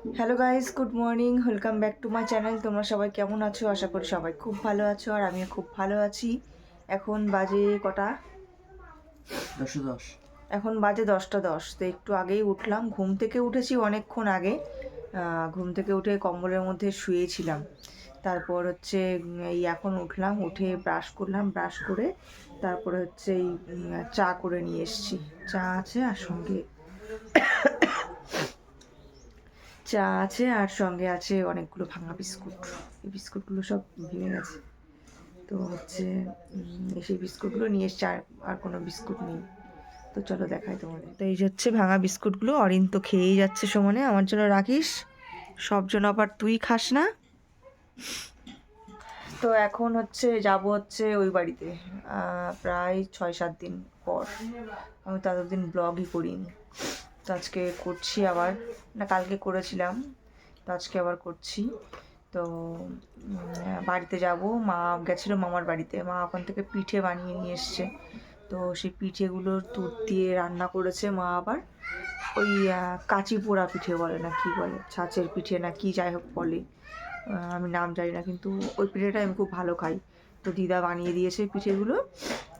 Hello guys good morning welcome back to my channel তোমরা সবাই কেমন আছো? আশা করি সবাই খুব ভালো আছো আর আমিও খুব ভালো আছি। এখন বাজে কটা? দশশো দশ। এখন বাজে দশটা দশ তো একটু আগেই উঠলাম। ঘুম থেকে উঠেছি অনেকক্ষণ আগে। ঘুম থেকে উঠে কম্বলের মধ্যে শুয়েছিলাম। তারপর হচ্ছে এই এখন উঠলাম উঠে ব্রাশ করলাম ব্রাশ করে তারপরে হচ্ছে এই চা করে নিয়ে এসেছি। চা আছে আর সঙ্গে চা আছে আর সঙ্গে আছে অনেকগুলো ভাঙা বিস্কুট। এই বিস্কুটগুলো সব ভেঙে গেছে। তো হচ্ছে সেই বিস্কুটগুলো নিয়ে এসছে আর আর কোনো বিস্কুট নেই। তো চলো দেখাই তোমাদের। তো এই যে হচ্ছে ভাঙা বিস্কুটগুলো অরিন তো খেয়েই যাচ্ছে সমানে। আমার জন্য রাখিস সব জন্য আবার তুই খাস না। তো এখন হচ্ছে যাব হচ্ছে ওই বাড়িতে প্রায় ছয় সাত দিন পর। আমি তো এতদিন ব্লগই করিনি। তো আজকে করছি আবার, না, কালকে করেছিলাম, তো আজকে আবার করছি। তো বাড়িতে যাব, মা গেছিল মামার বাড়িতে, মা ওখান থেকে পিঠে বানিয়ে নিয়ে এসছে। তো সেই পিঠেগুলোর দুধ দিয়ে রান্না করেছে মা আবার। ওই কাঁচি পোড়া পিঠে বলে, না কি বলে, ছাঁচের পিঠে না কি যাই হোক বলে। আমি নাম জানি না, কিন্তু ওই পিঠেটা আমি খুব ভালো খাই। তো দিদা বানিয়ে দিয়েছে পিঠেগুলো।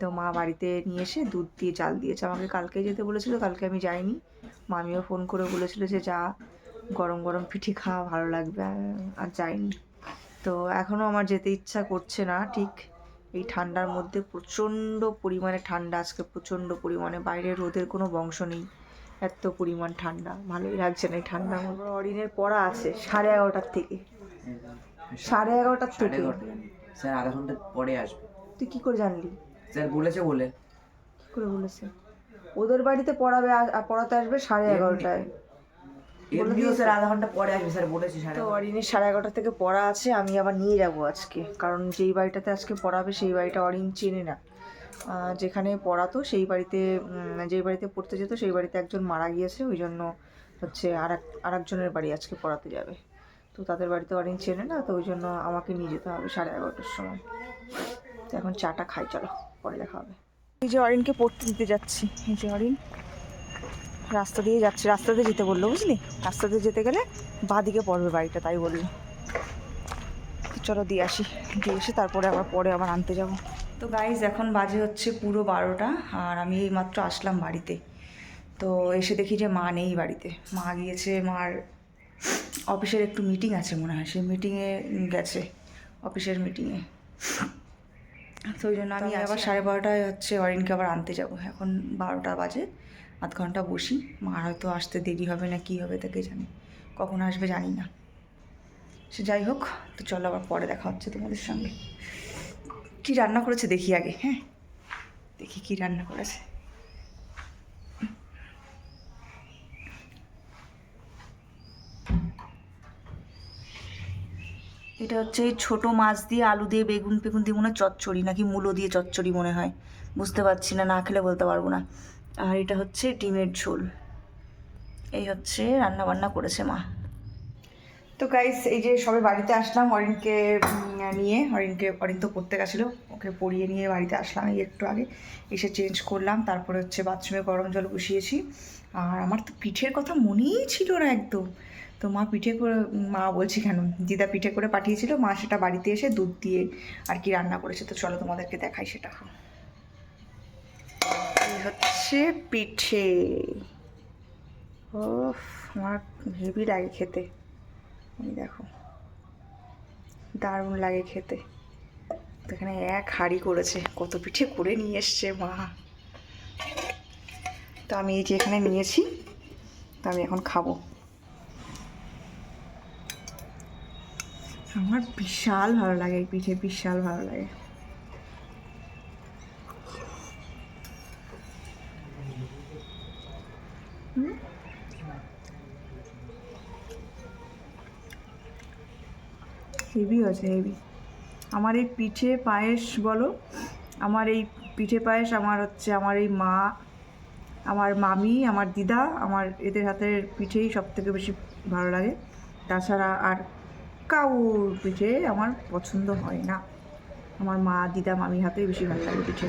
তো মা বাড়িতে নিয়ে এসে দুধ দিয়ে চাল দিয়েছে। আমাকে কালকে যেতে বলেছিল কালকে আমি যাইনি। মামিও ফোন করে বলেছিল যে যা গরম গরম পিঠে খাওয়া ভালো লাগবে। আর- যাইনি। তো এখনও আমার যেতে ইচ্ছা করছে না। ঠিক এই ঠান্ডার মধ্যে প্রচণ্ড পরিমাণে ঠান্ডা আজকে প্রচণ্ড পরিমাণে। বাইরে রোদের কোনো বংশ নেই। এত পরিমাণ ঠান্ডা। ভালোই লাগছে না এই ঠান্ডার মধ্যে অরিনের পড়া আছে সাড়ে এগারোটার থেকে। সাড়ে এগারোটার থেকে। স্যার আধা ঘণ্টা পরে আসবে। তুই কি করে জানলি? স্যার বলেছে বলে। কি করে বলেছে? ওদের বাড়িতে পড়াবে আর পড়াতে আসবে সাড়ে এগারোটায়। এমনিও স্যার আধা ঘণ্টা পরে আসবে স্যার বলেছে সাড়ে তো অরিনের সাড়ে এগারোটা থেকে পড়া আছে আমি আবার নিয়ে যাব আজকে। কারণ যেই বাড়িটাতে আজকে পড়াবে সেই বাড়িটা অরিন চেনে না। যেখানে পড়াতো সেই বাড়িতে যেই বাড়িতে পড়তে যেত সেই বাড়িতে একজন মারা গিয়েছে ওই জন্য হচ্ছে আর এক আর একজনের বাড়ি আজকে পড়াতে যাবে। তো তাদের বাড়িতে অরিন চেনে না তো ওই জন্য আমাকে নিয়ে যেতে হবে সাড়ে এগারোটার সময়। তো এখন চাটা খাই চলো পরে দেখা হবে। এই যে অরিনকে পড়তে দিতে যাচ্ছি এই যে অরিন। রাস্তা দিয়ে যাচ্ছে রাস্তা দিয়ে যেতে বলল বুঝলি? রাস্তা দিয়ে যেতে গেলে বাঁদিকে পড়বে বাড়িটা তাই বলল। চলো দিয়ে আসি দিয়ে এসে তারপরে আবার পরে আবার আনতে যাব। তো গাইজ এখন বাজে হচ্ছে পুরো বারোটা আর আমি এই মাত্র আসলাম বাড়িতে। তো এসে দেখি যে মা নেই বাড়িতে। মা গিয়েছে মার অফিসের একটু মিটিং আছে মনে হয় সেই মিটিংয়ে গেছে অফিসের মিটিংয়ে তো ওই জন্য আমি আবার সাড়ে বারোটায় হচ্ছে অরিনকে আবার আনতে যাব। এখন বারোটা বাজে আধ ঘণ্টা বসি। মা হয়তো আসতে দেরি হবে না কি হবে তাকে জানি কখন আসবে জানি না। সে যাই হোক তো চলো আবার পরে দেখা হচ্ছে তোমাদের সঙ্গে। কি রান্না করেছে দেখি আগে হ্যাঁ? দেখি কি রান্না করেছে। এটা হচ্ছে ছোটো মাছ দিয়ে আলু দিয়ে বেগুন ফেগুন দিয়ে মনে হয় চচ্চড়ি, নাকি মূলো দিয়ে চচ্চড়ি মনে হয়। বুঝতে পারছি না না খেলে বলতে পারব না। আর এটা হচ্ছে ডিমের ঝোল। এই হচ্ছে রান্না বান্না করেছে মা। তো গাইস এই যে সবে বাড়িতে আসলাম অরিনকে নিয়ে। অরিনকে, অরিন তো পড়তে গেছিল, ওকে পড়িয়ে নিয়ে বাড়িতে আসলাম এই একটু আগে। এসে চেঞ্জ করলাম, তারপরে হচ্ছে বাথরুমে গরম জল বসিয়েছি। আর আমার তো পিঠের কথা মনেই ছিল না একদম। তো মা পিঠে করে, মা বলছি, কেন? দিদা পিঠে করে পাঠিয়েছিল, মা সেটা বাড়িতে এসে দুধ দিয়ে আর কি রান্না করেছে। তো চলো তোমাদেরকে দেখাই সেটা। হচ্ছে পিঠে। ও আমার হেভি লাগে খেতে। দেখো। দারুণ লাগে খেতে। তো এখানে এক হাঁড়ি করেছে। কত পিঠে করে নিয়ে এসছে মা। তো আমি এই যে এখানে নিয়েছি। তো আমি এখন খাব। আমার বিশাল ভালো লাগে, এই পিঠে বিশাল ভালো লাগে। হেভি হয়েছে হেভি আমার এই পিঠে পায়েস বলো, আমার এই পিঠে পায়েস আমার হচ্ছে আমার এই মা, আমার মামি, আমার দিদা, আমার এদের হাতের পিঠেই সব থেকে বেশি ভালো লাগে। তাছাড়া আর কাউর পিঠে আমার পছন্দ হয় না। আমার মা, দিদা মামি হাতে বেশি ভালো লাগে পিঠে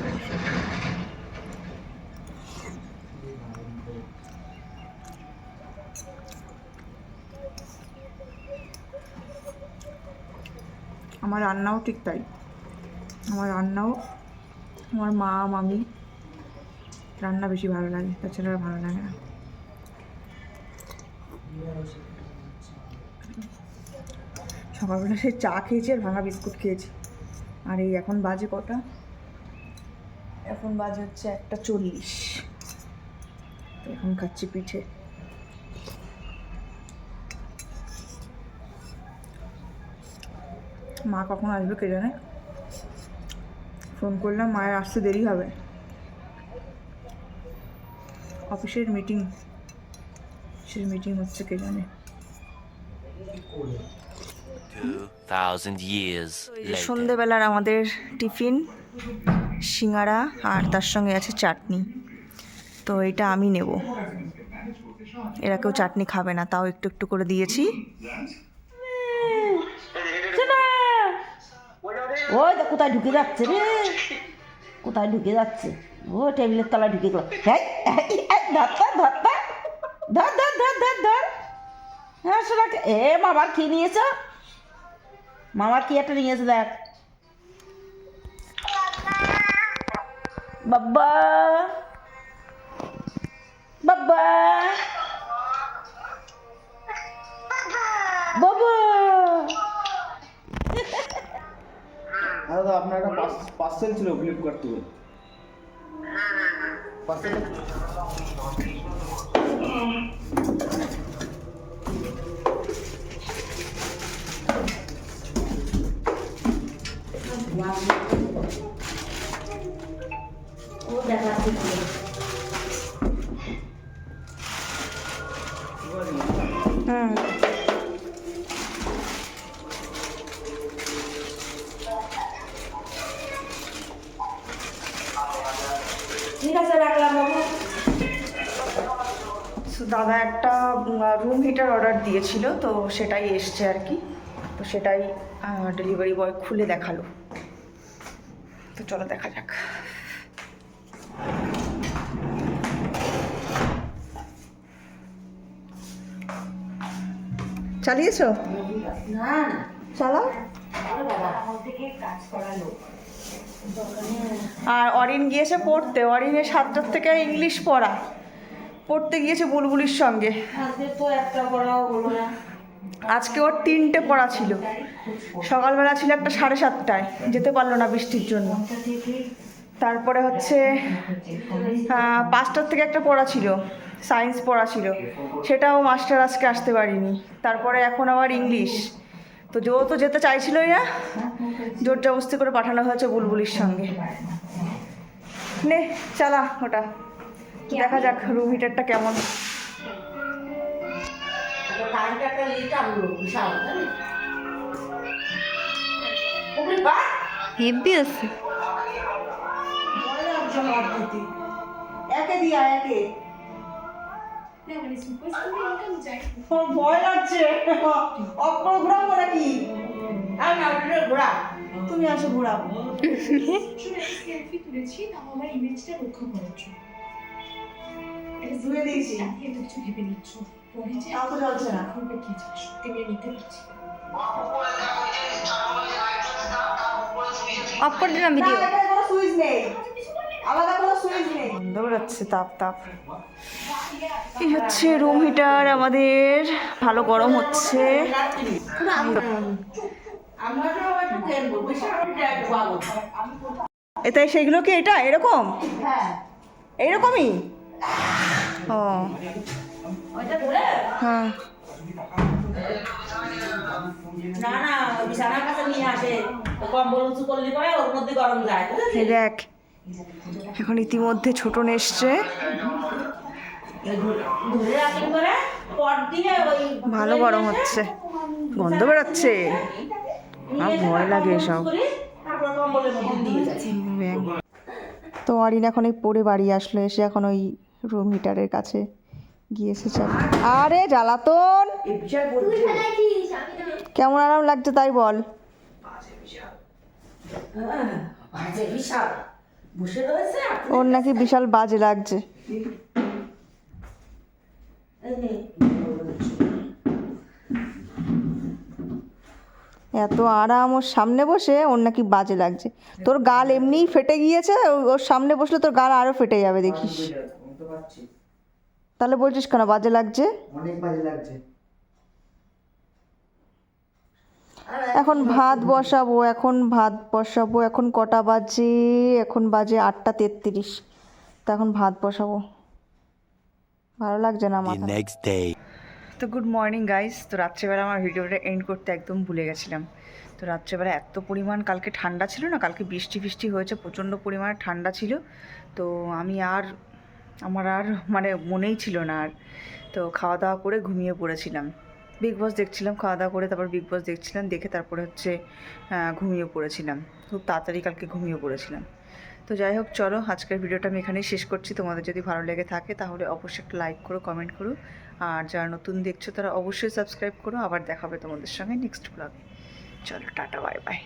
আমার রান্নাও ঠিক তাই। আমার রান্নাও, আমার মা, মামি রান্না বেশি ভালো লাগে, তাছাড়া ভালো লাগে না। সকালবেলা সে চা খেয়েছি আর ভাঙা বিস্কুট খেয়েছি। আর এই এখন বাজে কটা? এখন বাজে হচ্ছে একটা চল্লিশ। এখন খাচ্ছি পিঠে। মা কখন আসবে কে জানে? ফোন করলাম মায়ের আসতে দেরি হবে। অফিসের মিটিং সেই মিটিং হচ্ছে কে জানে? 2,000 years later. সন্ধেবেলার আমাদের টিফিন সিঙ্গারা আর তার সঙ্গে আছে চাটনি। তো এটা আমি নেব। এরা কেউ চাটনি খাবে না তাও একটু একটু করে দিয়েছি। ওই তো কোথায় ঢুকে যাচ্ছে রে? কোথায় ঢুকে যাচ্ছে? ও টেবিলের তলায় ঢুকে গেল। হ্যাঁ ধরতা ধরতা ধর ধর ধর ধর। ধর হ্যাঁ শোনা এ মামার কি নিয়েছ? মামার কি একটা নিয়েছে দেখ বাবা বাবা বাবা দাদা আপনার একটা পার্সেল ছিল ফ্লিপকার্ট থেকে পার্সেল ঠিক আছে, রাখলাম বাবু। দাদা একটা রুম হিটার অর্ডার দিয়েছিল, তো সেটাই এসছে আর কি। তো সেটাই ডেলিভারি বয় খুলে দেখাল। তো চলো দেখা যাক। চালিয়েছো? না চালাও। আর অরিন গিয়েছে পড়তে। অরিনের সাতটার থেকে ইংলিশ পড়া। পড়তে গিয়েছে বুলবুলির সঙ্গে। তো একটা পড়াও হলো না। আজকে ওর তিনটে পড়া ছিল। সকালবেলা ছিল একটা সাড়ে সাতটায়, যেতে পারল না বৃষ্টির জন্য। তারপরে হচ্ছে পাঁচটার থেকে একটা পড়া ছিল, সায়েন্স পড়া ছিল। সেটাও মাস্টার আজকে আসতে পারিনি। তারপরে এখন আবার ইংলিশ। তো জো তো যেতে চাইছিলই না জোর জবস্তি করে পাঠানো হয়েছে বুলবুলির সঙ্গে। নে, চালা ওটা। দেখা যাক রুম হিটারটা কেমন। কারেন্ট একটা লিট আনলো বিশাল জানিস? ওগুলি। হেভি আছে। একে দিয়া একে। ভয় লাগছে। অক্ষর ঘুরাবো নাকি? আর না, ওটা ঘোরা। তুমি আসো ঘুরাবো। সেলফি তুলেছি তাও আমার ইমেজটা রক্ষা জন্য। এটা ধুয়ে দিয়েছি। দিয়ে এত কিছু ভেবে নিচ্ছ। পরে যে তাও জ্বলছে না। করবে কি জানে সত্যি নিতে পারছি অফ করে দিলাম ভিডিও কোনো সুইচ নেই আলাদা কোনো সুইচ নেই বন্ধ তাপ তাপ এই হচ্ছে রুম হিটার আমাদের ভালো গরম হচ্ছে। এটাই সেগুলো কি এটা এরকম হ্যাঁ, এইরকমই ও? হ্যাঁ। পরে দেখ এখন ইতিমধ্যে ছোটন এসছে পরে ভালো গরম হচ্ছে। গন্ধ বেরোচ্ছে। আমার ভয় লাগে এসব। তো অরিন এখন এই পড়ে বাড়ি আসলো এসে এখন ওই রুম হিটারের কাছে। গিয়েছে, চল। আরে, জ্বালাতন! কেমন আরাম লাগছে তাই বল। ওর নাকি বিশাল বাজে লাগছে। এত আরাম ওর সামনে বসে, ওর নাকি বাজে লাগছে। তোর গাল এমনিই ফেটে গিয়েছে, ওর সামনে বসলে তোর গাল আরও ফেটে যাবে, দেখিস। তাহলে বলছিস কেন? বাজে লাগছে? অনেক বাজে লাগছে। এখন ভাত বসাবো এখন ভাত বসাবো এখন কটা বাজে? এখন বাজে আটটা তেত্রিশ। তো এখন ভাত বসাবো। ভালো লাগছে না তো গুড মর্নিং গাইস তো রাত্রেবেলা আমার ভিডিওটা এন্ড করতে একদম ভুলে গেছিলাম। তো রাত্রেবেলা এত পরিমাণ কালকে ঠান্ডা ছিল না? কালকে বৃষ্টি ফিষ্টি হয়েছে প্রচণ্ড পরিমাণে ঠান্ডা ছিল। তো আমি আর আমার আর মানে মনেই ছিল না আর। তো খাওয়া দাওয়া করে ঘুমিয়ে পড়েছিলাম। বিগ বস দেখছিলাম, খাওয়া দাওয়া করে তারপর বিগ বস দেখছিলাম, দেখে তারপরে হচ্ছে ঘুমিয়ে পড়েছিলাম। খুব তাড়াতাড়ি কালকে ঘুমিয়ে পড়েছিলাম। তো যাই হোক, চলো আজকের ভিডিওটা আমি এখানেই শেষ করছি। তোমাদের যদি ভালো লেগে থাকে তাহলে অবশ্যই একটা লাইক করো কমেন্ট করো। আর যারা নতুন দেখছ তারা অবশ্যই সাবস্ক্রাইব করো। আবার দেখাবে তোমাদের সঙ্গে নেক্সট ব্লগে চলো, টাটা বাই বাই